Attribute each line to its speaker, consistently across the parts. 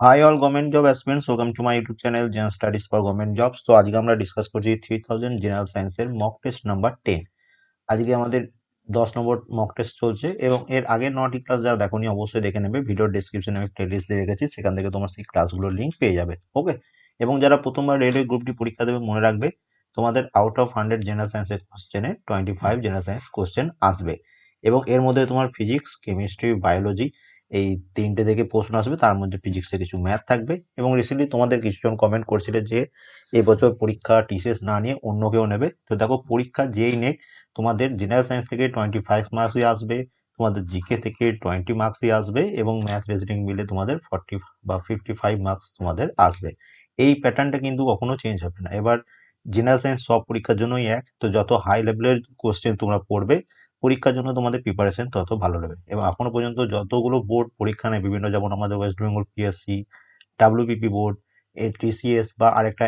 Speaker 1: Hi all government job aspirants welcome to my YouTube channel general studies for government jobs তো আজকে আমরা discuss করছি three thousand general সায়েন্সের mock test number ten আজকে আমাদের দশ নম্বর মক টেস্ট চলছে এবং এর আগের নটি ক্লাস যারা দেখোনি অবশ্যই দেখে নেবে। ভিডিওর ডিসক্রিপশনে আমি প্লেলিস্ট দিয়ে রেখেছি, সেখান থেকে তোমার সেই ক্লাসগুলোর লিঙ্ক পেয়ে যাবে ওকে এবং যারা প্রথমবার রেলওয়ে গ্রুপটি পরীক্ষা দেবে, মনে রাখবে তোমাদের আউট অফ হান্ড্রেড জেনারেল সায়েন্সের কোশ্চেনে twenty five general science question আসবে এবং এর মধ্যে তোমার ফিজিক্স কেমিস্ট্রি বায়োলজি এই তিনটে থেকে প্রশ্ন আসবে, তার মধ্যে ফিজিক্সে কিছু ম্যাথ থাকবে এবং রিসেন্টলি তোমাদের কিছুজন কমেন্ট করছিলে যে এবছর পরীক্ষা টিসিএস না নিয়ে অন্য কেউ নেবে। তো দেখো, পরীক্ষা যেই নেক, তোমাদের জেনারেল সায়েন্স থেকে টোয়েন্টি ফাইভ মার্কসই আসবে, তোমাদের জিকে থেকে টোয়েন্টি মার্কসই আসবে এবং ম্যাথ রিজনিং মিলে তোমাদের ফর্টি বা ফিফটি ফাইভ মার্কস তোমাদের আসবে। এই প্যাটার্নটা কিন্তু কখনো চেঞ্জ হবে না। এবার জেনারেল সায়েন্স সব পরীক্ষার জন্যই এক, তো যত হাই লেভেলের কোশ্চেন তোমরা পড়বে পরীক্ষার জন্য তোমাদের প্রিপারেশন তত ভালো হবে এবং এখনও পর্যন্ত যতগুলো বোর্ড পরীক্ষা নেয় বিভিন্ন যেমন আমাদের West Bengal PSC WBP board এ টিসিএস বা আরেকটা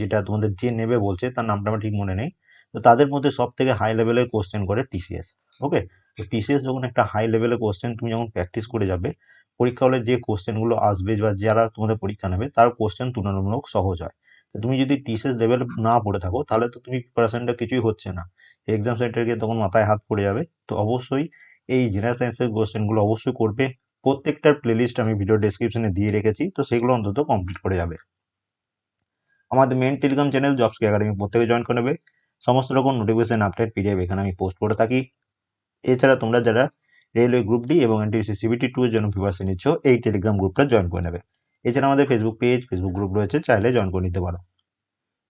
Speaker 1: যেটা তোমাদের যে নেবে বলছে, তার নামটা আমার ঠিক মনে নেই। তো তাদের মধ্যে সব থেকে হাই লেভেলের কোশ্চেন করে টিসিএস ওকে তো টিসিএস যখন একটা হাই লেভেলের কোশ্চেন তুমি যখন প্র্যাকটিস করে যাবে, পরীক্ষা হলে যে কোশ্চেনগুলো আসবে বা যারা তোমাদের পরীক্ষা নেবে, তার কোশ্চেন তুলনামূলক সহজ হয়। তুমি যদি টিসিএস লেভেল না পড়ে থাকো, তাহলে তো তুমি প্রিপারেশনটা কিছুই হচ্ছে না। এক্সাম সেন্টারে গিয়ে তখন মাথায় হাত পড়ে যাবে। তো অবশ্যই এই জেনারেল সায়েন্সের কোশ্চেনগুলো অবশ্যই করবে। প্রত্যেকটার প্লেলিস্ট আমি ভিডিও ডেসক্রিপশনে দিয়ে রেখেছি। তো সেগুলো অন্তত কমপ্লিট করে যাবে। আমাদের main Telegram channel jobs academy প্রত্যেকে জয়েন করে নেবে। সমস্ত রকম নোটিফিকেশন আপডেট পিডিএফ এখানে আমি পোস্ট করে থাকি। এছাড়া তোমরা যারা রেলওয়ে গ্রুপ ডি এবং এনটিসি সিবিটি টু এর জন্য প্রিপারেশন নিচ্ছ, এই টেলিগ্রাম গ্রুপটা জয়েন করে নেবে। এছাড়া আমাদের ফেসবুক পেজ ফেসবুক গ্রুপ রয়েছে, চাইলে জয়েন করে নিতে পারো।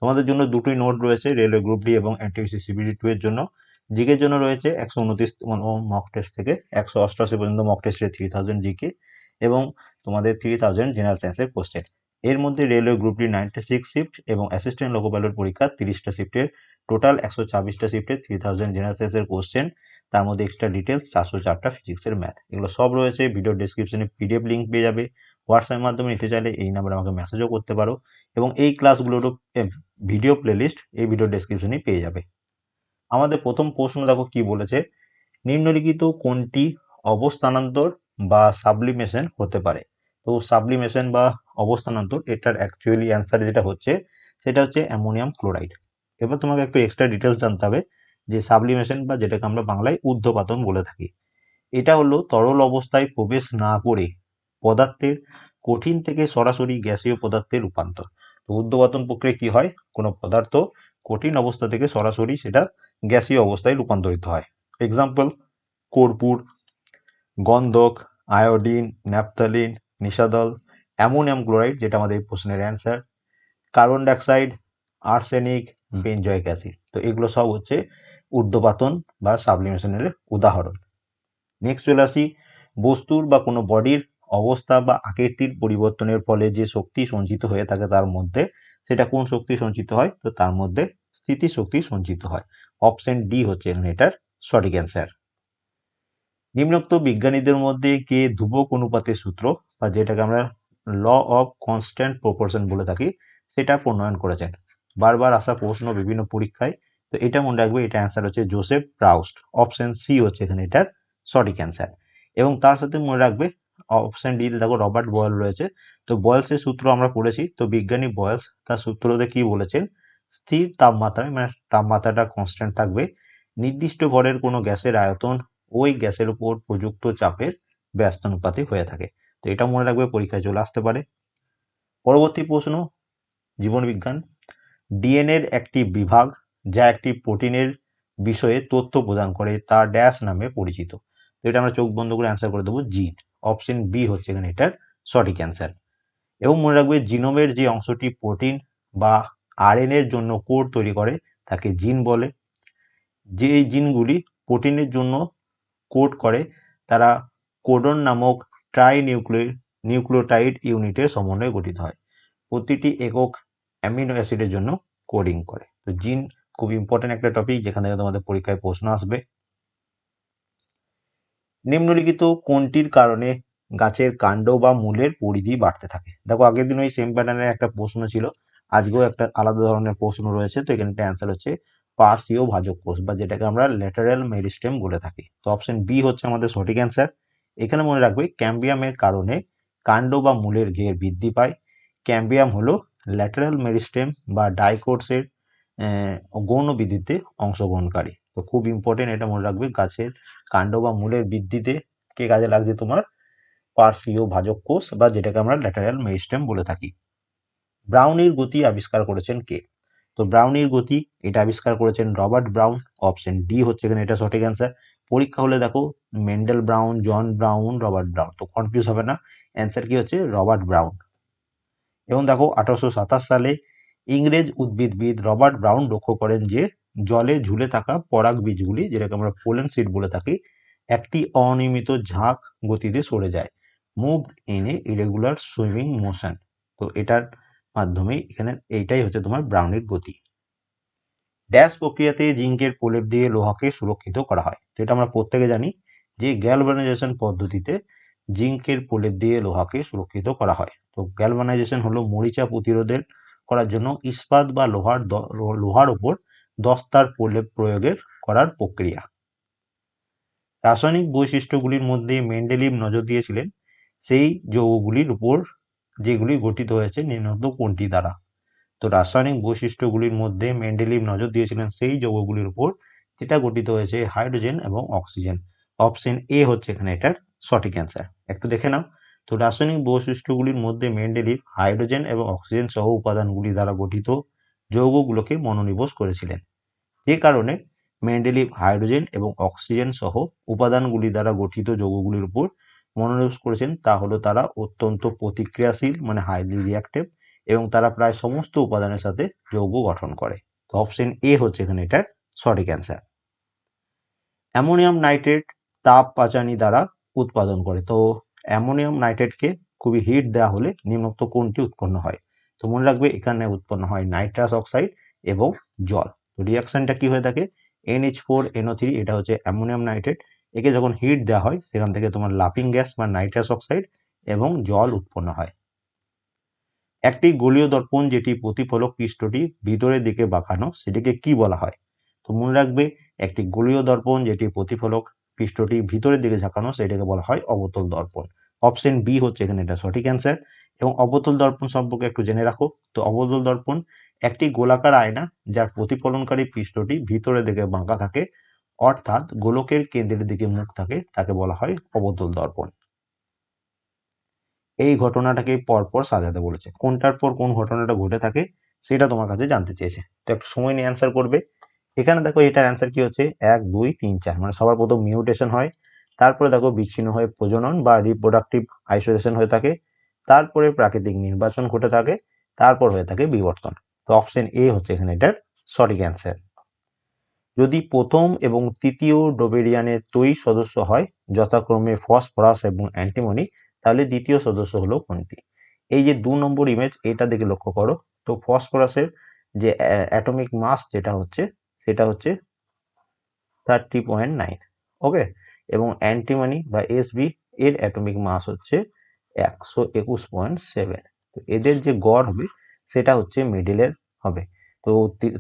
Speaker 1: তোমাদের জন্য দুটোই নোট রয়েছে, রেলওয়ে গ্রুপ ডি এবং এনটিসি সিবিটি টু এর জন্য। জিকের জন্য রয়েছে একশো উনত্রিশ মক টেস্ট থেকে একশো অষ্টআশি পর্যন্ত মক টেস্টে থ্রি থাউজেন্ড জিকে এবং তোমাদের থ্রি থাউজেন্ড জেনারেল সায়েন্সের কোশ্চেন এর মধ্যে railway group D ninety six shift এবং অ্যাসিস্ট্যান্ট লোকো পাইলট পরীক্ষা তিরিশটা শিফটের টোটাল একশো ছাব্বিশটা শিফটে থ্রি থাউজেন্ড জেনারেল সায়েন্সের কোশ্চেন তার মধ্যে এক্সট্রা ডিটেলস চারশো চারটা ফিজিক্সের ম্যাথ এগুলো সব রয়েছে ভিডিও ডিসক্রিপশনে পিডিএফ লিঙ্ক পেয়ে যাবে। হোয়াটসঅ্যাপের মাধ্যমে নিতে চাইলে এই নাম্বারে আমাকে মেসেজও করতে পারো এবং এই ক্লাসগুলোরও ভিডিও প্লেলিস্ট এই ভিডিও ডেসক্রিপশনেই পেয়ে যাবে। আমাদের প্রথম প্রশ্ন দেখো কি বলেছে? নিম্নলিখিত কোনটি অবস্থানান্তর বা সাবলিমেশন হতে পারে? তো সাবলিমেশন বা অবস্থানান্তর এটার অ্যাকচুয়ালি অ্যান্সার যেটা হচ্ছে, সেটা হচ্ছে অ্যামোনিয়াম ক্লোরাইড এবার তোমাকে একটু এক্সট্রা ডিটেলস জানতে হবে যে সাবলিমেশন বা যেটাকে আমরা বাংলায় ঊর্ধ্বপাতন বলে থাকি। এটা হলো তরল অবস্থায় প্রবেশ না করে পদার্থের কঠিন থেকে সরাসরি গ্যাসীয় পদার্থে রূপান্তর। তো ঊর্ধ্বপাতন প্রক্রিয়া কি হয়? কোনো পদার্থ কঠিন অবস্থা থেকে সরাসরি সেটা গ্যাসীয় অবস্থায় রূপান্তরিত হয়। এক্সাম্পল কর্পূর, গন্ধক, আয়োডিন, ন্যাপথালিন নিশাদল অ্যামোনিয়াম ক্লোরাইড যেটা আমাদের এই প্রশ্নের answer carbon dioxide, arsenic, benzoic acid. তো এগুলো সব হচ্ছে ঊর্ধ্বপাতন বা সাবলিমেশনের উদাহরণ। নেক্সট চলে আসি, বস্তুর বা কোনো বডির অবস্থা বা আকৃতির পরিবর্তনের ফলে যে শক্তি সঞ্চিত হয়ে থাকে তার মধ্যে, সেটা কোন শক্তি সঞ্চিত হয়? তো তার মধ্যে স্থিতি শক্তি সঞ্চিত হয়। অপশন ডি হচ্ছে এখানে এটার সঠিক অ্যান্সার। নিম্নোক্ত বিজ্ঞানীদের মধ্যে কে ধ্রুবক অনুপাতের সূত্র বা যেটাকে আমরা ল অফ কনস্ট্যান্ট প্রপোর্শন বলে থাকি, সেটা প্রণয়ন করেছেন। বারবার আসা প্রশ্ন বিভিন্ন পরীক্ষায়, তো এটা মনে রাখবে, এটা অ্যান্সার হচ্ছে জোসেফ প্রাউস্ট। অপশন সি হচ্ছে এখানে এটার সঠিক অ্যান্সার। এবং তার সাথে মনে রাখবে অপশন ডি দেখো রবার্ট বয়েল রয়েছে। তো বয়েলসের সূত্র আমরা পড়েছি, তো বিজ্ঞানী বয়েলস তার সূত্রতে কি বলেছেন? স্থির তাপমাত্রায় মানে তাপমাত্রাটা কনস্ট্যান্ট থাকবে, নির্দিষ্ট ভরের কোনো গ্যাসের আয়তন ওই গ্যাসের উপর প্রযুক্ত চাপের ব্যস্তানুপাতিক হয়ে থাকে। তো এটা মনে রাখবে পরীক্ষায় চলে আসতে পারে। পরবর্তী প্রশ্ন জীবনবিজ্ঞান ডিএনএর একটি বিভাগ যা একটি প্রোটিনের বিষয়ে তথ্য প্রদান করে, তা ড্যাশ নামে পরিচিত। তো এটা আমরা চোখ বন্ধ করে অ্যান্সার করে দেবো জিন অপশন বি হচ্ছে এখানে এটার সঠিক অ্যান্সার এবং মনে রাখবে জিনোমের যে অংশটি প্রোটিন বা আরএনএর জন্য কোড তৈরি করে, তাকে জিন বলে। যে এই জিনগুলি প্রোটিনের জন্য কোড করে, তারা কোডন নামক ট্রাই নিউক্লিয় নিউক্লিওটাইড ইউনিটের সমন্বয়ে গঠিত হয়। প্রতিটি একক অ্যামিনো অ্যাসিডের জন্য কোডিং করে। তো জিন খুব ইম্পর্টেন্ট একটা টপিক যেখান থেকে তোমাদের পরীক্ষায় প্রশ্ন আসবে। নিম্নলিখিত কোনটির কারণে গাছের কাণ্ড বা মূলের পরিধি বাড়তে থাকে? দেখো, আগের দিন ওই সেম প্যাটার্নের একটা প্রশ্ন ছিল, আজকেও একটা আলাদা ধরনের প্রশ্ন রয়েছে, তো এখানে একটা অ্যান্সার হচ্ছে পার্সীয় ভাজক কোষ, বা যেটাকে আমরা ল্যাটারাল মেরিস্টেম বলে থাকি। তো অপশন বি হচ্ছে আমাদের সঠিক অ্যান্সার এখানে মনে রাখবে ক্যাম্বিয়ামের কারণে কাণ্ড বা মূলের ঘের বৃদ্ধি পায়। ক্যাম্বিয়াম হলো ল্যাটারাল মেরিস্টেম বা ডাইকোটসের গৌণ বৃদ্ধিতে অংশগ্রহণকারী। তো খুব ইম্পর্টেন্ট এটা মনে রাখবে গাছের কাণ্ড বা মূলের বৃদ্ধিতে কে কাজে লাগছে তোমার? পার্সিও ভাজক কোষ বা যেটাকে আমরা ল্যাটারাল মেরিস্টেম বলে থাকি। ব্রাউনির গতি আবিষ্কার করেছেন কে? তো ব্রাউনির গতি এটা আবিষ্কার করেছেন রবার্ট ব্রাউন, অপশন ডি হচ্ছে এখানে এটা সঠিক অ্যান্সার পরীক্ষা হলে দেখো Mendel Brown, John Brown, Robert Brown, তো কনফিউজ হবে না। অ্যান্সার কি হচ্ছে? Robert Brown. এবং দেখো আঠারোশো সাতাশ সালে ইংরেজ উদ্ভিদবিদ রবার্ট ব্রাউন লক্ষ্য করেন যে জলে ঝুলে থাকা পরাগ বীজগুলি, যেটাকে আমরা পোলেন সিড বলে থাকি, একটি অনিয়মিত ঝাঁক গতিতে সরে যায়। Move in a irregular swimming motion. তো এটার মাধ্যমে এখানে এইটাই হচ্ছে তোমার ব্রাউনের গতি। ড্যাশ প্রক্রিয়াতে জিঙ্কের প্রলেপ দিয়ে লোহাকে সুরক্ষিত করা হয়। তো এটা আমরা প্রত্যেকে জানি যে গ্যালভানাইজেশন পদ্ধতিতে জিঙ্কের প্রলেপ দিয়ে লোহাকে সুরক্ষিত করা হয়। তো গ্যালভানাইজেশন হলো মরিচা প্রতিরোধের করার জন্য ইস্পাত বা লোহার লোহার উপর দস্তার প্রলেপ প্রয়োগের করার প্রক্রিয়া। রাসায়নিক বৈশিষ্ট্যগুলির মধ্যে মেন্ডেলিভ নজর দিয়েছিলেন। সেই যৌগগুলির উপর যেগুলি গঠিত হয়েছে নিম্নত কোনটি দ্বারা? তো রাসায়নিক বৈশিষ্ট্যগুলির মধ্যে মেন্ডেলিভ নজর দিয়েছিলেন সেই যৌগগুলির উপর যেটা গঠিত হয়েছে হাইড্রোজেন এবং অক্সিজেন। অপশন এ হচ্ছে এখানে এটার সঠিক অ্যান্সার। একটু দেখে নাও। তো রাসায়নিক বৈশিষ্ট্যগুলির মধ্যে মেন্ডেলিভ, হাইড্রোজেন এবং অক্সিজেন সহ উপাদানগুলি দ্বারা গঠিত যৌগগুলোকে মনোনিবেশ করেছিলেন। যে কারণে মেন্ডেলিভ হাইড্রোজেন এবং অক্সিজেন সহ উপাদানগুলি দ্বারা গঠিত যৌগগুলির উপর মনোনিবেশ করেছেন, তা হলো তারা অত্যন্ত প্রতিক্রিয়াশীল মানে হাইলি রিয়াক্টিভ এবং তারা প্রায় সমস্ত উপাদানের সাথে যৌগ গঠন করে। তো অপশন এ হচ্ছে এখানে এটার সঠিক অ্যান্সার অ্যামোনিয়াম নাইট্রেট তাপ পাচানি দ্বারা উৎপাদন করে। তো অ্যামোনিয়াম নাইট্রেটকে খুবই হিট দেওয়া হলে নিম্নোক্ত কোনটি উৎপন্ন হয়? তো মনে রাখবে এখানে উৎপন্ন হয় নাইট্রাস অক্সাইড এবং জল। তো রিয়াকশনটা কি হয়ে থাকে? এনএইচ ফোর এনও থ্রি এটা হচ্ছে অ্যামোনিয়াম নাইট্রেট একে যখন হিট দেওয়া হয়, সেখান থেকে তোমার লাফিং গ্যাস বা নাইট্রাস অক্সাইড এবং জল উৎপন্ন হয়। একটি গোলীয় দর্পণ যেটি প্রতিফলক পৃষ্ঠটি ভিতরের দিকে বাঁকানো, সেটিকে কি বলা হয়? তো মনে রাখবে, একটি গোলীয় দর্পণ যেটি প্রতিফলক পৃষ্ঠটি ভিতরের দিকে ঝাঁকানো, সেটাকে বলা হয় অবতল দর্পণ। অপশন বি হচ্ছে এখানে এটা সঠিক অ্যান্সার এবং অবতল দর্পণ সম্পর্কে একটু জেনে রাখো। তো অবতল দর্পণ একটি গোলাকার আয়না যার প্রতিফলনকারী পৃষ্ঠটি ভিতরের দিকে বাঁকা থাকে, অর্থাৎ গোলকের কেন্দ্রের দিকে মুখ থাকে, তাকে বলা হয় অবতল দর্পণ। এই ঘটনাটাকে পরপর সাজাতে বলেছে। কোনটার পর কোন ঘটনাটা ঘটে থাকে সেটা তোমার কাছে জানতে চেয়েছে। তো একটু সময় নিয়ে অ্যান্সার করবে। এখানে দেখো এটার অ্যান্সার কি হচ্ছে? এক, দুই, তিন, চার মানে সবার প্রথম মিউটেশন হয়। তারপরে দেখো বিচ্ছিন্ন হয়ে প্রজনন বা রিপ্রোডাক্টিভ আইসোলেশন হয়ে থাকে, তারপরে প্রাকৃতিক নির্বাচন ঘটে থাকে, তারপর হয়ে থাকে বিবর্তন। তো অপশন এ হচ্ছে এখানে এটার সঠিক অ্যান্সার যদি প্রথম এবং তৃতীয় ডোবেরিয়ানের দুই সদস্য হয়, যথাক্রমে ফসফরাস এবং অ্যান্টিমনি তাহলে দ্বিতীয় সদস্য হলো কোনটি? এই যে দু নম্বর ইমেজ এটা দেখে লক্ষ্য করো। তো ফসফরাসের যে অ্যাটমিক মাস যেটা হচ্ছে, সেটা হচ্ছে থার্টি পয়েন্ট নাইন ওকে এবং অ্যান্টিমানি বা এসবি এর অ্যাটমিক মাস হচ্ছে একশো একুশ পয়েন্ট সেভেন তো এদের যে গড় হবে, সেটা হচ্ছে মিডিলের হবে। তো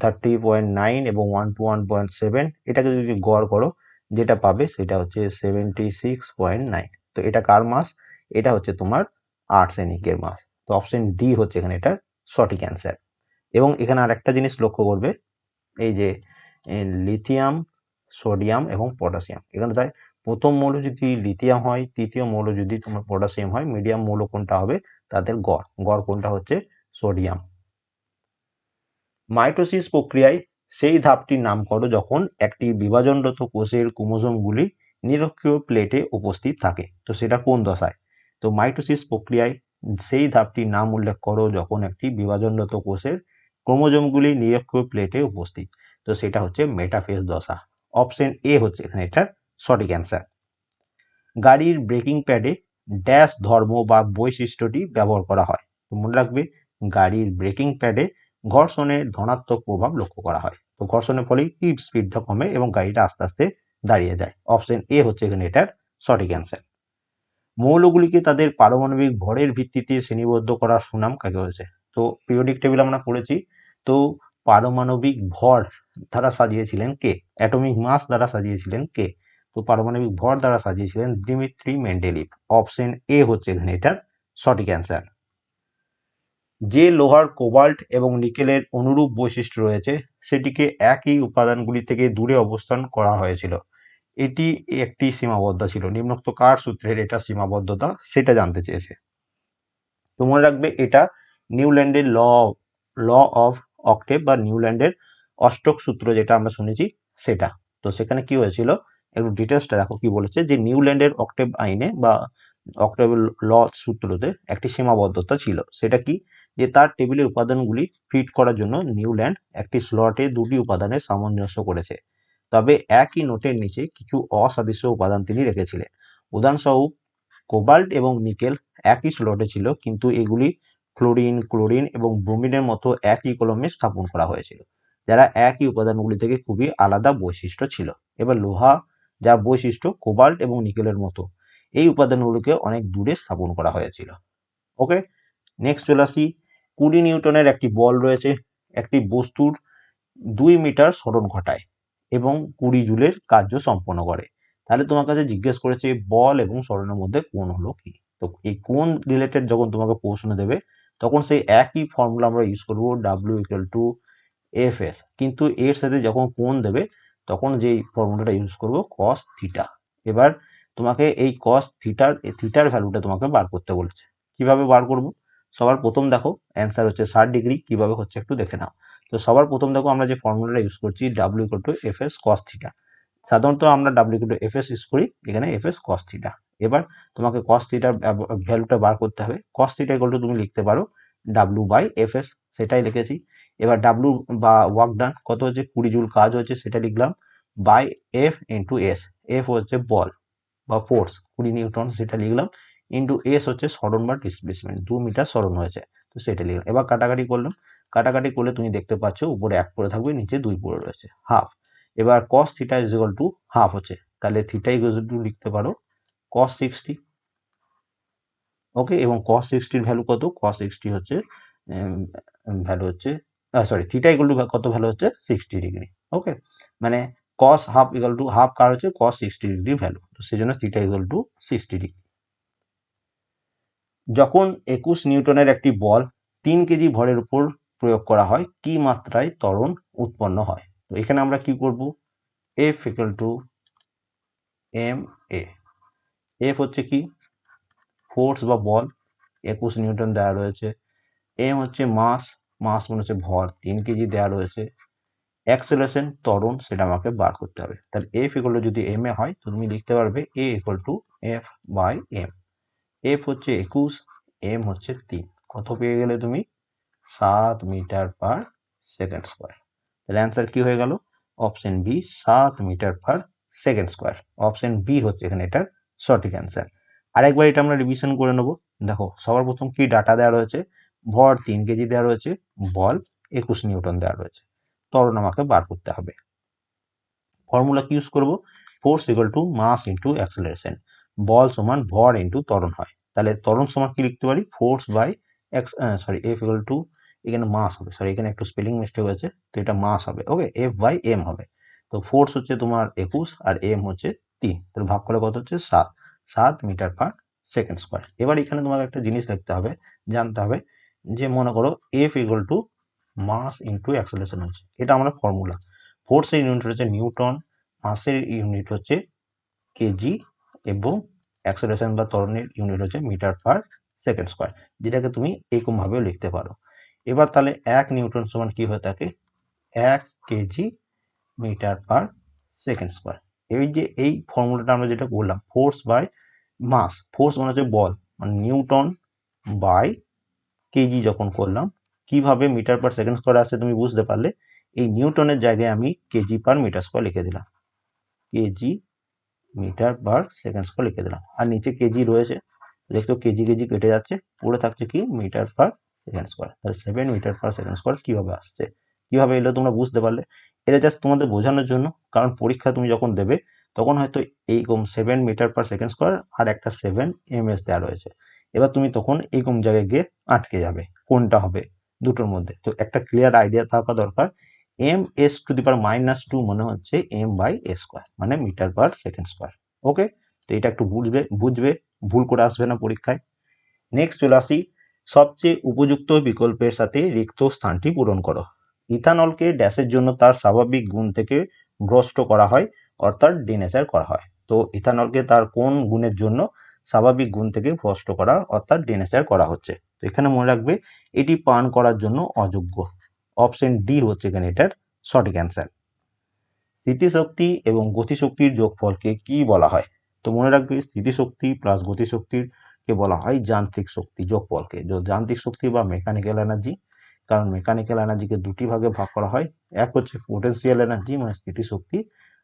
Speaker 1: থার্টি পয়েন্ট নাইন এবং one two one point seven এটাকে যদি গড় করো, যেটা পাবে সেটা হচ্ছে সেভেন্টি সিক্স পয়েন্ট নাইন তো এটা কার মাস এটা হচ্ছে তোমার আর্সেনিকের মাস তো অপশন ডি হচ্ছে এখানে এটার সঠিক অ্যান্সার এবং এখানে আরেকটা জিনিস লক্ষ্য করবে, এই যে লিথিয়াম সোডিয়াম এবং পটাশিয়াম এখানে তাই প্রথম মৌল যদি লিথিয়াম হয়, তৃতীয় মৌল যদি তোমার পটাশিয়াম হয় মিডিয়াম মৌল কোনটা হবে? তাদের গড়। গড় কোনটা হচ্ছে? সোডিয়াম মাইটোসিস প্রক্রিয়ায় সেই ধাপটির নাম করো যখন একটি বিভাজনরত কোষের ক্রোমোজোমগুলি নিরক্ষীয় প্লেটে উপস্থিত থাকে। তো সেটা কোন দশায়? তো মাইটোসিস প্রক্রিয়ায় সেই ধাপটির নাম উল্লেখ করো যখন একটি বিভাজনরত কোষের ক্রোমোজোমগুলি নিরক্ষীয় প্লেটে উপস্থিত। তো সেটা হচ্ছে মেটাফেজ দশা অপশন এ হচ্ছে এখানে এটার সঠিক অ্যান্সার গাড়ির ব্রেকিং প্যাডে ড্যাশ ধর্ম বা বৈশিষ্ট্যটি ব্যবহার করা হয়। তো মনে রাখবে, গাড়ির ব্রেকিং প্যাডে ঘর্ষণের ধনাত্মক প্রভাব লক্ষ্য করা হয়। তো ঘর্ষণের ফলে কি স্পিডটা কমে এবং গাড়িটা আস্তে আস্তে দাঁড়িয়ে যায়। অপশন এ হচ্ছে এখানে এটার সঠিক অ্যান্সার মৌলগুলিকে তাদের পারমাণবিক ভরের ভিত্তিতে শ্রেণীবদ্ধ করার সুনাম কাকে হয়েছে তো পিরিয়ডিক টেবিল আমরা পড়েছি। তো পারমাণবিক ভর দ্বারা সাজিয়েছিলেন কে? অ্যাটমিক মাস দ্বারা সাজিয়েছিলেন কে? তো পারমাণবিক ভর দ্বারা সাজিয়েছিলেন দিমিত্রি মেন্ডেলিভ। অপশন এ হচ্ছে এখানে এটার সঠিক অ্যান্সার যে লোহার কোবাল্ট এবং নিকেলের অনুরূপ বৈশিষ্ট্য রয়েছে, সেটিকে একই উপাদানগুলি থেকে দূরে অবস্থান করা হয়েছিল। এটি একটি সীমাবদ্ধতা ছিল। নিম্নোক্ত কার সূত্রের এটা সীমাবদ্ধতা সেটা জানতে চেয়েছে। তো মনে রাখবে এটা নিউল্যান্ডের ল ল অফ অক্টেভ বা নিউল্যান্ডের অষ্টক সূত্র যেটা আমরা শুনেছি সেটা। তো সেখানে কি হয়েছিল? একটু ডিটেলসটা দেখো কি বলেছে যে নিউল্যান্ডের অক্টেভ আইনে বা অক্টেভ ল সূত্রতে একটি সীমাবদ্ধতা ছিল। সেটা কি? যে তার টেবিলের উপাদানগুলি ফিট করার জন্য নিউল্যান্ড একটি স্লটে দুটি উপাদানের সামঞ্জস্য করেছে। তবে একই নোটের নিচে কিছু অসাদৃশ্য উপাদান তিনি রেখেছিলেন। উদাহরণস্বরূপ কোবাল্ট এবং নিকেল একই স্লটে ছিল, কিন্তু এগুলি ফ্লোরিন ক্লোরিন এবং ব্রোমিনের মতো একই কলমে স্থাপন করা হয়েছিল, যারা একই উপাদানগুলি থেকে খুবই আলাদা বৈশিষ্ট্য ছিল। এবার লোহা যা বৈশিষ্ট্য কোবাল্ট এবং নিকেলের মতো। এই উপাদানগুলোকে অনেক দূরে স্থাপন করা হয়েছিল। ওকে? নেক্সট চলে আসি। কুড়ি নিউটনের একটি বল রয়েছে। একটি বস্তুর দুই মিটার স্মরণ ঘটায় এবং কুড়ি জুলের কার্য সম্পন্ন করে। তাহলে তোমার কাছে জিজ্ঞেস করেছে বল এবং স্মরণের মধ্যে কোন হলো কি? তো এই কোন রিলেটেড যখন তোমাকে প্রশ্ন দেবে, তখন সেই একই ফর্মুলা আমরা ইউজ করব W equal to F S কিন্তু এর সাথে যখন কোন দেবে তখন যেই ফর্মুলাটা ইউজ করব কস থিটা এবার তোমাকে এই কস থিটার থিটার ভ্যালুটা তোমাকে বার করতে বলেছে। কীভাবে বার করব? সবার প্রথম দেখো অ্যান্সার হচ্ছে ষাট ডিগ্রি কীভাবে হচ্ছে একটু দেখে নাও। তো সবার প্রথম দেখো, আমরা যে ফর্মুলাটা ইউজ করছি W to F S cos theta সাধারণত আমরা W to F S use করি, এখানে এফ এস কস থিটা এবার তোমাকে কস থিটার ভ্যালুটা বার করতে হবে। কস থিটা তুমি লিখতে পারো ডাব্লু বাই এফ এস সেটাই লিখেছি। এবার ডাব্লু বা ওয়ার্ক ডান কত হচ্ছে? কুড়ি জুল কাজ হচ্ছে, সেটা লিখলাম by F into S F হচ্ছে বল বা ফোর্স কুড়ি নিউটন, সেটা লিখলাম ইন্টু এস হচ্ছে সরণ বা ডিসপ্লেসমেন্ট দু মিটার সরণ হয়েছে, তো সেটা লিখলাম। এবার কাটাকাটি করলাম, কাটাকাটি করলে তুমি দেখতে পাচ্ছ উপরে এক পরে থাকবে, নিচে দুই পরে রয়েছে হাফ এবার cos theta is to half হচ্ছে, তাহলে থিটা ইকুয়াল টু লিখতে পারো কস সিক্সটি ওকে এবং কস সিক্সটির ভ্যালু কত? কস সিক্সটি হচ্ছে ভ্যালু হচ্ছে সরি থিটা ইকুয়াল টু কত ভ্যালু হচ্ছে? সিক্সটি ডিগ্রি ওকে মানে cos half equal to half কার হচ্ছে? কস সিক্সটি ডিগ্রি ভ্যালু তো সেই জন্য theta equal to sixty degree যখন একুশ নিউটনের একটি বল তিন কেজি ভরের উপর প্রয়োগ করা হয়, কি মাত্রায় ত্বরণ উৎপন্ন হয়? তো এখানে আমরা কি করব? F equal to M A F হচ্ছে কি? ফোর্স বা বল একুশ নিউটন দেওয়া রয়েছে। এম হচ্ছে মাস মাস মানে হচ্ছে ভর, তিন কেজি দেওয়া রয়েছে। অ্যাক্সেলেশন ত্বরণ, সেটা আমাকে বার করতে হবে। তাহলে এফ ইকুয়াল টু যদি এম এ হয় তুমি লিখতে পারবে A equal to F by M F হচ্ছে একুশ এম হচ্ছে তিন। কত পেয়ে গেলে তুমি? সাত মিটার পার সেকেন্ড স্কোয়ার তাহলে অ্যান্সার কি হয়ে গেল? অপশন বি সাত metre per second square option B হচ্ছে এখানে এটার সঠিক অ্যান্সার আরেকবার এটা আমরা রিভিশন করে নেব। দেখো, সবার প্রথম কি ডাটা দেওয়া রয়েছে? ভর তিন কেজি দেওয়া রয়েছে, বল একুশ নিউটন দেওয়া রয়েছে। ত্বরণ আমাকে বার করতে হবে। ফর্মুলা কি ইউজ করব? Force equal to mass into acceleration বল সমান ভর ইন্টু ত্বরণ হয়। তাহলে ত্বরণ সমান কি লিখতে পারি? Force by X sorry F equal to এখানে মাস হবে। সরি এখানে একটু স্পেলিং মিস্টেক হয়েছে, তো এটা মাস হবে। ওকে এফ বাই এম হবে। তো ফোর্স হচ্ছে তোমার একুশ আর এম হচ্ছে তিন। তাহলে ভাগ করে কত হচ্ছে? সাত। সাত মিটার পার সেকেন্ড স্কোয়ার। এবার এখানে তোমাকে একটা জিনিস দেখতে হবে, জানতে হবে যে মনে করো F equal to mass into acceleration হচ্ছে। এটা আমরা ফর্মুলা ফোর্সের ইউনিট হচ্ছে নিউটন মাসের ইউনিট হচ্ছে কেজি এবং অ্যাক্সেলেশন বা ত্বরণের ইউনিট হচ্ছে মিটার পার সেকেন্ড স্কোয়ার, যেটাকে তুমি এরকমভাবেও লিখতে পারো। এবার তাহলে এক নিউটন সমান কি হয়ে থাকে? এক KG metre per second square. এই যে, এই ফর্মুলাটা আমরা যেটা বললাম ফোর্স বাই মাস ফোর্স মানে হচ্ছে বল মানে নিউটন বাই কেজি যখন করলাম, কীভাবে মিটার পার সেকেন্ড স্কোয়ার আসছে তুমি বুঝতে পারলে? এই নিউটনের জায়গায় আমি কেজি পার মিটার স্কোয়ার লিখে দিলাম। KG metre per second square লিখে দিলাম। আর নিচে কেজি রয়েছে দেখছ কেজি কেজি কেটে যাচ্ছে, পড়ে থাকছে কি? মিটার পার সেকেন্ড স্কোয়ার তাহলে seven metre per second square কীভাবে আসছে? কীভাবে এলো তোমরা বুঝতে পারলে? এটা জাস্ট তোমাদের বোঝানোর জন্য, কারণ পরীক্ষা তুমি যখন দেবে, তখন হয়তো এইরকম seven metre per second square আর একটা সেভেন এম এস দেওয়া রয়েছে। এবার তুমি তখন এইরকম জায়গায় গিয়ে আটকে যাবে, কোনটা হবে দুটোর মধ্যে। তো একটা ক্লিয়ার আইডিয়া থাকা দরকার M S to the power minus two মনে হচ্ছে এম বাই এ স্কোয়ার মানে metre per second square okay তো এটা একটু বুঝবে বুঝবে, ভুল করে আসবে না পরীক্ষায়। নেক্সট চলে আসি, সবচেয়ে উপযুক্ত বিকল্পের সাথে রিক্ত স্থানটি পূরণ করো। ইথানলকে ড্যাশের জন্য তার স্বাভাবিক গুণ থেকে ভ্রষ্ট করা হয়, অর্থাৎ ডিনেচার করা হয়। তো ইথানলকে তার কোন গুণের জন্য স্বাভাবিক গুণ থেকে ভ্রষ্ট করা, অর্থাৎ ডিনেচার করা হচ্ছে? তো এখানে মনে রাখবে, এটি পান করার জন্য অযোগ্য। অপশন ডি হচ্ছে এখানে এটার সঠিক অ্যান্সার। স্মৃতিশক্তি এবং গতিশক্তির যোগফলকে কি বলা হয়? তো মনে রাখবে স্থিতিশক্তি প্লাস গতিশক্তির কে বলা হয় যান্ত্রিক শক্তি, যোগফলকে। যান্ত্রিক শক্তি বা মেকানিক্যাল এনার্জি কারণ মেকানিক্যাল এনার্জিকে দুটি ভাগে ভাগ করা হয়। এক হচ্ছে পোটেন্সিয়াল এনার্জি মানে স্থিতিশক্তি,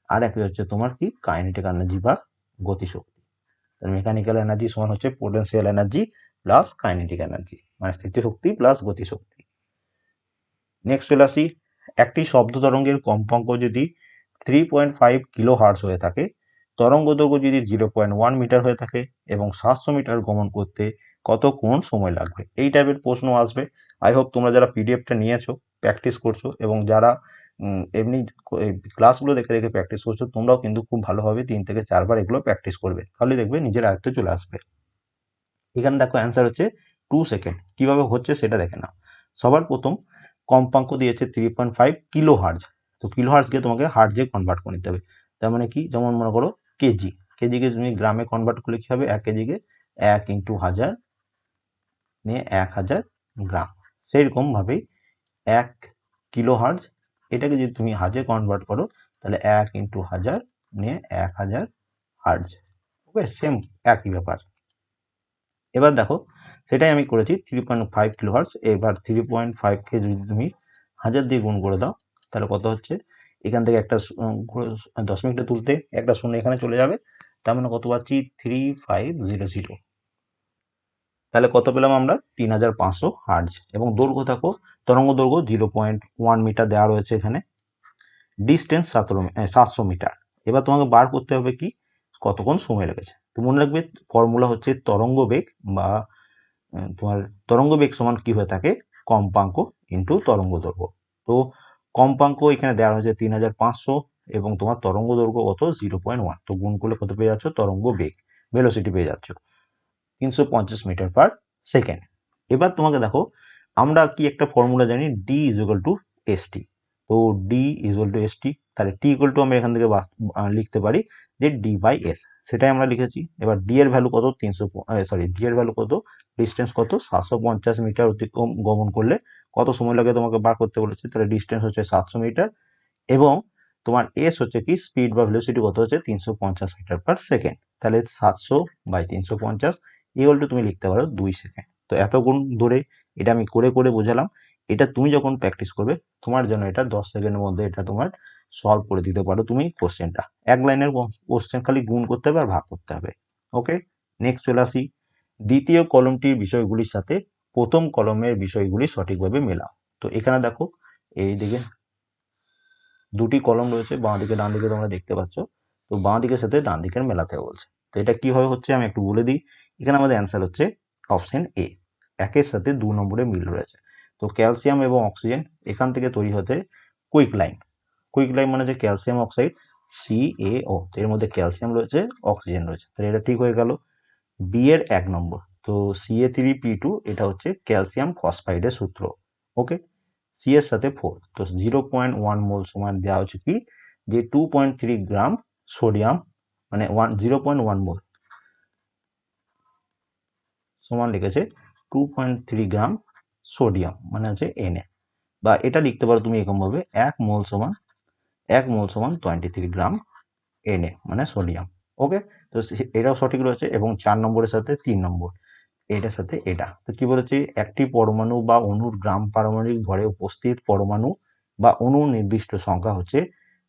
Speaker 1: আর এক হচ্ছে তোমার কি কাইনেটিক এনার্জি বা গতিশক্তি। মেকানিক্যাল এনার্জি সমান হচ্ছে potential energy plus kinetic energy মানে স্থিতিশক্তি প্লাস গতিশক্তি। নেক্সট চলে আসি। একটি শব্দ তরঙ্গের কম্পাঙ্ক যদি three point five kilo hertz হয়ে থাকে তরঙ্গ দৈর্ঘ্য যদি জিরো পয়েন্ট ওয়ান মিটার হয়ে থাকে এবং সাতশো মিটার গমন করতে কতক্ষণ সময় লাগবে? এই টাইপের প্রশ্ন আসবে। আই হোপ তোমরা যারা পিডিএফটা নিয়েছো প্র্যাকটিস করছ এবং যারা এমনি ক্লাসগুলো দেখে দেখে প্র্যাকটিস করছ, তোমরাও কিন্তু খুব ভালোভাবে তিন থেকে চারবার এগুলো প্র্যাকটিস করবে। তাহলে দেখবে নিজের আয়ত্তে চলে আসবে। এখানে দেখো অ্যান্সার হচ্ছে টু সেকেন্ড কীভাবে হচ্ছে সেটা দেখে না সবার প্রথম, কম্পাঙ্ক দিয়েছে three point five kilo hertz তো কিলো হার্জকে তোমাকে হার্জে কনভার্ট করে নিতে হবে। তার মানে কি? যেমন মনে করো কেজি। কেজিকে তুমি গ্রামে কনভার্ট করলে কী হবে? এক কেজিকে এক ইন্টু হাজার নিয়ে এক হাজার গ্রাম। সেইরকমভাবেই এক কিলো হার্জ এটাকে যদি তুমি হাজে কনভার্ট করো, তাহলে এক ইন্টু হাজার নিয়ে এক হাজার হার্জ। ওকে সেম একই ব্যাপার। এবার দেখো, সেটাই আমি করেছি three point five kilo hertz এবার থ্রি পয়েন্ট ফাইভকে যদি তুমি হাজার দিয়ে গুণ করে দাও, তাহলে কত হচ্ছে? এখান থেকে একটা দশ মিনিটে তুলতে একটা শূন্য এখানে চলে যাবে। তার মানে কত পাচ্ছি? থ্রি ফাইভ জিরো জিরো তাহলে কত পেলাম আমরা? তিন হাজার পাঁচশো হার্জ। এবং দৈর্ঘ্য থাকো তরঙ্গ দৈর্ঘ্য জিরো পয়েন্ট ওয়ান মিটার দেওয়া রয়েছে এখানে। ডিস্টেন্স সতেরো সাতশো মিটার। এবার তোমাকে বার করতে হবে কি? কতক্ষণ সময় লেগেছে? তো মনে রাখবে ফর্মুলা হচ্ছে তরঙ্গ বেগ বা তোমার তরঙ্গ বেগ সমান কি হয়ে থাকে? কম্পাঙ্ক ইন্টু তরঙ্গ দৈর্ঘ্য। তো কম্পাঙ্ক এখানে দেওয়া হয়েছে তিন হাজার পাঁচশো এবং তোমার তরঙ্গ দৈর্ঘ্য কত? Zero point one. তো গুণ করলে কত পেয়ে যাচ্ছ? তরঙ্গ বেগ। ভেলোসিটি পেয়ে যাচ্ছ। তিনশো পঞ্চাশ মিটার পার সেকেন্ড এবার তোমাকে দেখো, আমরা কি একটা ফর্মুলা জানি? D is equal to S T তো D is equal to S T তাহলে টি ইকুয়াল টু আমরা এখান থেকে লিখতে পারি যে ডি বাই এস সেটাই আমরা লিখেছি। এবার ডি এর ভ্যালু কত? তিনশো সরি ডি এর ভ্যালু কত? ডিস্টেন্স কত? সাতশো পঞ্চাশ মিটার অতিক্রম গমন করলে কত সময় লাগে তোমাকে বার করতে বলেছে? তাহলে ডিস্টেন্স হচ্ছে সাতশো মিটার। এবং তোমার এস হচ্ছে কি? স্পিড বা ভেলোসিটি কত হচ্ছে? তিনশো পঞ্চাশ মিটার পার সেকেন্ড তাহলে সাতশো বাই তিনশো পঞ্চাশ ইকুয়াল টু তুমি লিখতে পারো দুই সেকেন্ড। তো এত গুণ ধরে এটা আমি করে করে বোঝালাম, এটা তুমি যখন প্র্যাকটিস করবে, তোমার জন্য এটা দশ সেকেন্ডের মধ্যে এটা তোমার সলভ করে দিতে পারো তুমি কোশ্চেনটা এক লাইনের কোশ্চেন খালি গুণ করতে হবে আর ভাগ করতে হবে। ওকে নেক্সট চলে আসি। দ্বিতীয় কলমটির বিষয়গুলির সাথে প্রথম কলমের বিষয়গুলি সঠিকভাবে মেলাও। তো এখানে দেখো, এই দিকে দুটি কলম রয়েছে, বাঁ দিকে, ডান দিকে তোমরা দেখতে পাচ্ছ। তো বাঁ দিকের সাথে ডান দিকের মেলাতে বলছে। তো এটা কীভাবে হচ্ছে আমি একটু বলে দিই। এখানে আমাদের অ্যান্সার হচ্ছে অপশন এ একের সাথে দু নম্বরে মিল রয়েছে। তো ক্যালসিয়াম এবং অক্সিজেন এখান থেকে তৈরি হতে কুইক লাইন কুইক লাইন মানে যে calcium oxide C A O এর মধ্যে ক্যালসিয়াম রয়েছে অক্সিজেন রয়েছে। তাহলে এটা ঠিক হয়ে গেল। বি এর এক নম্বর, তো C A three P two এটা হচ্ছে ক্যালসিয়াম ফসফাইডের সূত্র ওকে সি এর সাথে ফোর তো জিরো পয়েন্ট ওয়ান মোল সমান দেওয়া হচ্ছে কি? যে two point three gram sodium মানে one zero point one mole সমান লিখেছে two point three gram sodium মানে হচ্ছে এনএ বা এটা লিখতে পারো তুমি এরকমভাবে, এক মোল সমান, এক মোল সমান টোয়েন্টি থ্রি গ্রাম এনএ মানে সোডিয়াম। ওকে তো এটাও সঠিক রয়েছে এবং চার নম্বরের সাথে তিন নম্বর, এটার সাথে এটা। তো কি বলেছে? একটি পরমাণু বা অণুর গ্রাম পারমাণবিক ভরে উপস্থিত পরমাণু বা অণু নির্দিষ্ট সংখ্যা হচ্ছে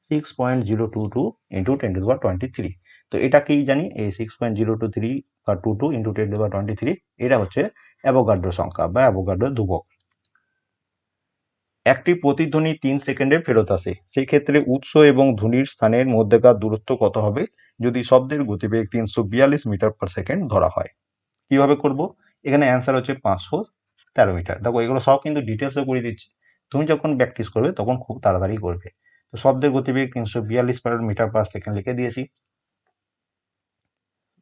Speaker 1: six point zero two two into ten to twenty three তো এটা কি জানি? এই six point zero two three বা টু টু ইন্টু টেন বা টোয়েন্টি থ্রি এটা হচ্ছে অ্যাভোগাড্রো সংখ্যা বা অ্যাভোগাড্রো ধ্রুবক। একটি প্রতিধ্বনি তিন সেকেন্ডে ফেরত আসে। সেই ক্ষেত্রে উৎস এবং ধ্বনির স্থানের মধ্যেকার দূরত্ব কত হবে? যদি শব্দের গতিবেগ তিনশো বিয়াল্লিশ মিটার পার সেকেন্ড ধরা হয়। কীভাবে করব? এখানে অ্যান্সার হচ্ছে পাঁচশো তেরো মিটার। দেখো, এগুলো সব কিন্তু ডিটেলসও করে দিচ্ছি। তুমি যখন প্র্যাকটিস করবে, তখন খুব তাড়াতাড়ি করবে। তো শব্দের গতিবেগ তিনশো বিয়াল্লিশ মিটার পার সেকেন্ড লিখে দিয়েছি।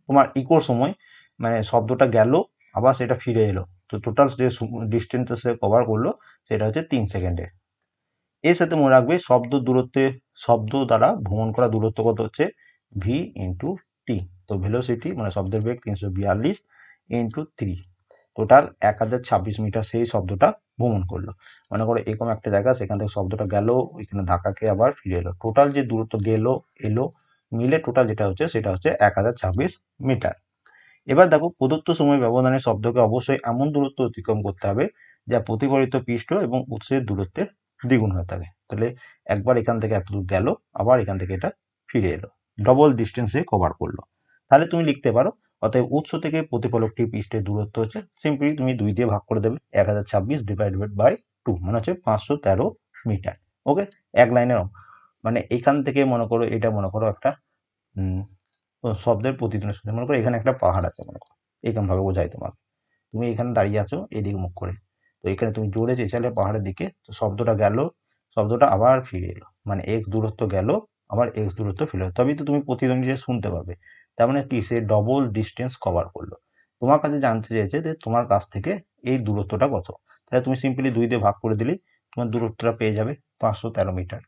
Speaker 1: তোমার ইকোর সময় মানে শব্দটা গেল, আবার সেটা ফিরে এলো। তো টোটাল যে ডিস্টেন্সটা সে কভার করল, সেটা হচ্ছে তিন সেকেন্ডে এর সাথে মনে রাখবে, শব্দ দূরত্বে, শব্দ দ্বারা ভ্রমণ করা দূরত্ব কত হচ্ছে? ভি ইন্টু টি তো ভেলোসিটি মানে শব্দের বেগ তিনশো বিয়াল্লিশ ইন্টু থ্রি টোটাল এক হাজার ছাব্বিশ মিটার সেই শব্দটা ভ্রমণ করল। মনে করো এরকম একটা জায়গা, সেখান থেকে শব্দটা গেল, ওইখানে ধাক্কাকে আবার ফিরে এলো। টোটাল যে দূরত্ব গেল, এলো মিলে টোটাল যেটা হচ্ছে, সেটা হচ্ছে এক হাজার ছাব্বিশ মিটার। এবার দেখো, প্রদত্ত সময় ব্যবধানে শব্দকে অবশ্যই এমন দূরত্ব অতিক্রম করতে হবে, যা প্রতিফলিত পৃষ্ঠ এবং উৎসের দূরত্বের দ্বিগুণ হয়ে থাকে। তাহলে একবার এখান থেকে এত দূর গেল, আবার এখান থেকে এটা ফিরে এলো ডবল ডিস্টেন্সে কভার করল। তাহলে তুমি লিখতে পারো, অতএব উৎস থেকে প্রতিফলকটি পৃষ্ঠের দূরত্ব হচ্ছে সিম্পলি তুমি দুই দিয়ে ভাগ করে দেবে, এক হাজার ছাব্বিশ ডিভাইডেড বাই টু মানে হচ্ছে পাঁচশো তেরো মিটার ওকে এক লাইনের মানে এখান থেকে মনে করো এটা মনে করো একটা শব্দের প্রতিদিনের শুনে, মনে করো এখানে একটা পাহাড় আছে মনে করো এরকম ভাবে বোঝাই তোমার তুমি এখানে দাঁড়িয়ে আছো এদিকে মুখ করে, তো এখানে তুমি জোরে চেঁচালে পাহাড়ের দিকে, তো শব্দটা গেল, শব্দটা আবার ফিরে এলো মানে এক্স দূরত্ব গেল, আবার এক্স দূরত্ব ফিরে এলো। তবেই তো তুমি প্রতিদ্বন্দ্বী শুনতে পাবে, তার মানে কি? সে ডবল ডিস্টেন্স কভার করল। তোমার কাছে জানতে চেয়েছে যে তোমার কাছ থেকে এই দূরত্বটা কত? তাহলে তুমি সিম্পলি দুই দিয়ে ভাগ করে দিলেই তোমার দূরত্বটা পেয়ে যাবে পাঁচশো তেরো মিটার।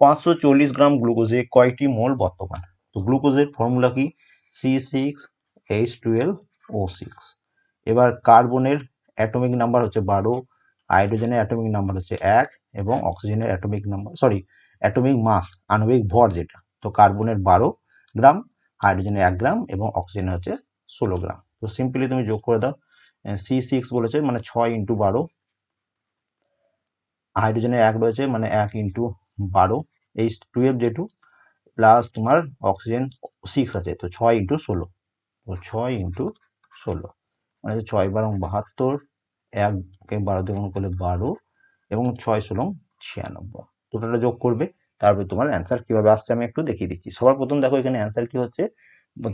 Speaker 1: পাঁচশো চল্লিশ গ্রাম গ্লুকোজে কয়টি মোল বর্তমান? তো গ্লুকোজের ফর্মুলা কি? C six, H twelve, O six. এবার কার্বনের অ্যাটমিক নাম্বার হচ্ছে বারো, হাইড্রোজেনের অ্যাটমিক নাম্বার হচ্ছে এক এবং অক্সিজেনের atomic number, sorry, atomic mass, আণবিক ভর যেটা। তো কার্বনের বারো গ্রাম, হাইড্রোজেনের এক গ্রাম এবং অক্সিজেনের হচ্ছে ষোলো গ্রাম। তো সিম্পলি তুমি যোগ করে দাও। সি সিক্স বলেছে মানে ছয় ইন্টু বারো, হাইড্রোজেনের এক রয়েছে মানে এক ইন্টু বারো, এই টুয়েলভ জে টু প্লাস তোমার অক্সিজেন সিক্স আছে, তো ছয় ইন্টু ষোলো। তো ছয় ইন্টু ষোলো। মানে ছয় বারো বাহাত্তর এক বারো দিয়ে গুণ করলে বারো, এবং ছয় ষোলো ছিয়ানব্বই। টোটালটা যোগ করবে, তারপরে তোমার অ্যান্সার কীভাবে আসছে আমি একটু দেখিয়ে দিচ্ছি। সবার প্রথম দেখো এখানে অ্যান্সার কী হচ্ছে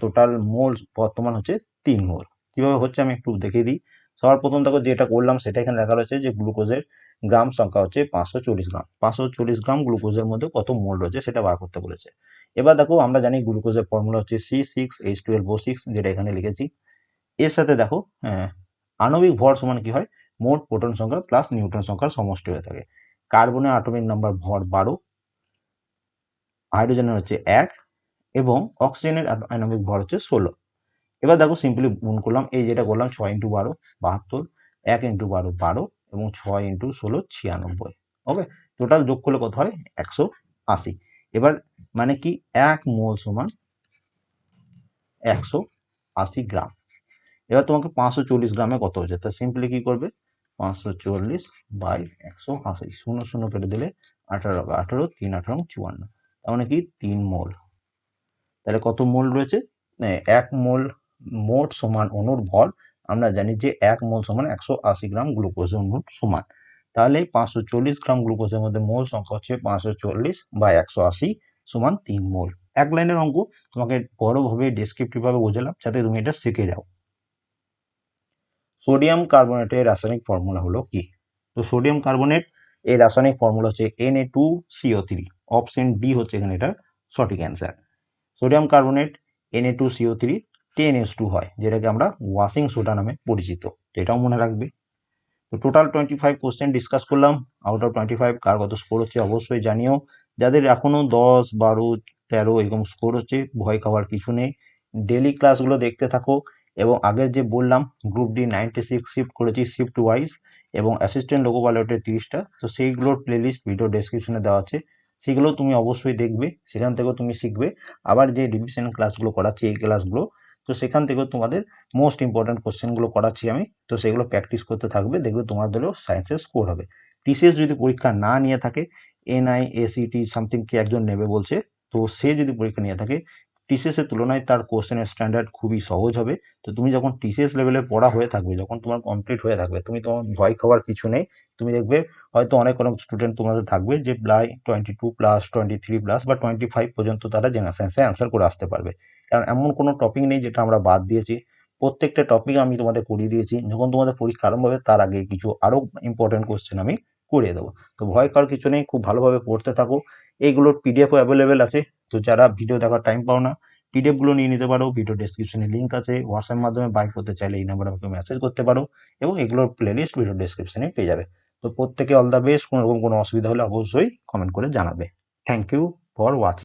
Speaker 1: টোটাল মোল বর্তমান হচ্ছে তিন মোল। কীভাবে হচ্ছে আমি একটু দেখিয়ে দিই। সবার প্রথম দেখো যেটা করলাম সেটা এখানে দেখা রয়েছে যে গ্লুকোজের গ্রাম সংখ্যা হচ্ছে পাঁচশো চল্লিশ গ্রাম। পাঁচশো চল্লিশ গ্রাম গ্লুকোজের মধ্যে কত মোল রয়েছে সেটা বার করতে বলেছে। এবার দেখো আমরা জানি গ্লুকোজের ফর্মুলা হচ্ছে C six H twelve O six যেটা এখানে লিখেছি। এর সাথে দেখো হ্যাঁ আণবিক ভর সমান কি হয়? মোট প্রোটন সংখ্যা প্লাস নিউট্রন সংখ্যার সমষ্টি হয়ে থাকে। কার্বনের আটমিক নাম্বার ভর বারো হাইড্রোজেনের হচ্ছে এক এবং অক্সিজেনের আণবিক ভর হচ্ছে ষোলো। এবার দেখো সিম্পলি গুণ করলাম, এই যেটা করলাম ছয় ইন্টু বারো, বাহাত্তর, এক ইন্টু বারো বারো এবং ছয় ইন্টু ষোলো, ছিয়ানব্বই ওকে টোটাল যোগ করলে কত হয়? একশো আশি। এবার মানে কি? এক মোল সমান একশো আশি গ্রাম। এবার তোমাকে পাঁচশো চল্লিশ গ্রামে কত হচ্ছে তা সিম্পলি কি করবে? পাঁচশো চল্লিশ বাই একশো আশি। শূন্য শূন্য কেটে দিলে আঠারো আঠারো, তিন, আঠারো, চুয়ান্ন। তার মানে কি? তিন মোল। তাহলে কত মোল রয়েছে? এক মোল মোট সমান অনুর ভর, আমরা জানি যে এক মোল সমান একশো আশি গ্রাম গ্লুকোজ অনুর সমান। তাহলে পাঁচশো চল্লিশ গ্রাম গ্লুকোজের মধ্যে মোল সংখ্যা হচ্ছে পাঁচশো চল্লিশ বা একশো আশি সমান তিন মোল। এক লাইনের অঙ্ক, তোমাকে বড়ভাবে ডেসক্রিপটিভ ভাবে বোঝালাম যাতে তুমি এটা শিখে যাও। সোডিয়াম কার্বনেটের রাসায়নিক ফর্মুলা হলো কি? তো সোডিয়াম কার্বনেট এই রাসায়নিক ফর্মুলা হচ্ছে N A two CO three option D হচ্ছে এখানে এটা সঠিক answer sodium carbonate N A two CO three ten S two হয়, যেটাকে আমরা ওয়াশিং সোডা নামে পরিচিত। এটাও মনে রাখবে। তো total twenty five question discuss করলাম। আউট অফ টোয়েন্টি ফাইভ কার কত স্কোর হচ্ছে অবশ্যই জানিও। যাদের এখনও দশ, বারো, তেরো এরকম স্কোর হচ্ছে, ভয় খাওয়ার কিছু নেই। ডেলি ক্লাসগুলো দেখতে থাকো। এবং আগের যে বললাম group D ninety six shift করেছি শিফট ওয়াইজ এবং অ্যাসিস্ট্যান্ট লোকো পাইলটের তিরিশটা। তো সেইগুলোর প্লেলিস্ট ভিডিও ডেসক্রিপশনে দেওয়া আছে। সেগুলো তুমি অবশ্যই দেখবে। সেখান থেকেও তুমি শিখবে। আবার যে রিভিশন ক্লাসগুলো করাচ্ছি, এই ক্লাসগুলো তো সেখান থেকেও তোমাদের মোস্ট ইম্পর্ট্যান্ট কোশ্চেনগুলো করাচ্ছি আমি। তো সেগুলো প্র্যাকটিস করতে থাকবে, দেখবে তোমাদেরও সায়েন্সের স্কোর হবে। টিসিএস যদি পরীক্ষা না নিয়ে থাকে এনআই এসিটি সামথিং কি একজন নেবে বলছে, তো সে যদি পরীক্ষা নিয়ে থাকে টিসিএসের তুলনায় তার কোশ্চেনের স্ট্যান্ডার্ড খুবই সহজ হবে। তো তুমি যখন টিসিএস লেভেলে পড়া হয়ে থাকবে, যখন তোমার কমপ্লিট হয়ে থাকবে, তুমি তোমার ভয় খাওয়ার কিছু নেই। তুমি দেখবে হয়তো অনেক অনেক স্টুডেন্ট তোমাদের থাকবে যে প্রায় twenty two plus twenty three plus বা টোয়েন্টি ফাইভ পর্যন্ত তারা জেনারেল সায়েন্সে অ্যান্সার করে আসতে পারবে। কারণ এমন কোনো টপিক নেই যেটা আমরা বাদ দিয়েছি। প্রত্যেকটা টপিক আমি তোমাদের করিয়ে দিয়েছি। যখন তোমাদের পরীক্ষা আরম্ভ হবে, তার আগে কিছু আরও ইম্পর্টেন্ট কোশ্চেন আমি করিয়ে দেবো। তো ভয় করার কিছু নেই, খুব ভালোভাবে পড়তে থাকো। এইগুলোর পিডিএফও অ্যাভেলেবেল আছে। তো যারা ভিডিও দেখার টাইম পাও না পিডিএফগুলো নিয়ে নিতে পারো ভিডিও ডেসক্রিপশনে লিঙ্ক আছে হোয়াটসঅ্যাপ মাধ্যমে বাই করতে চাইলে এই নাম্বারে আমাকে মেসেজ করতে পারো এবং এগুলোর প্লেলিস্ট ভিডিও ডেসক্রিপশনে পেয়ে যাবে। তো প্রত্যেকে অল দ্য বেস্ট কোনোরকম কোনো অসুবিধা হলে অবশ্যই কমেন্ট করে জানাবে। Thank you for watching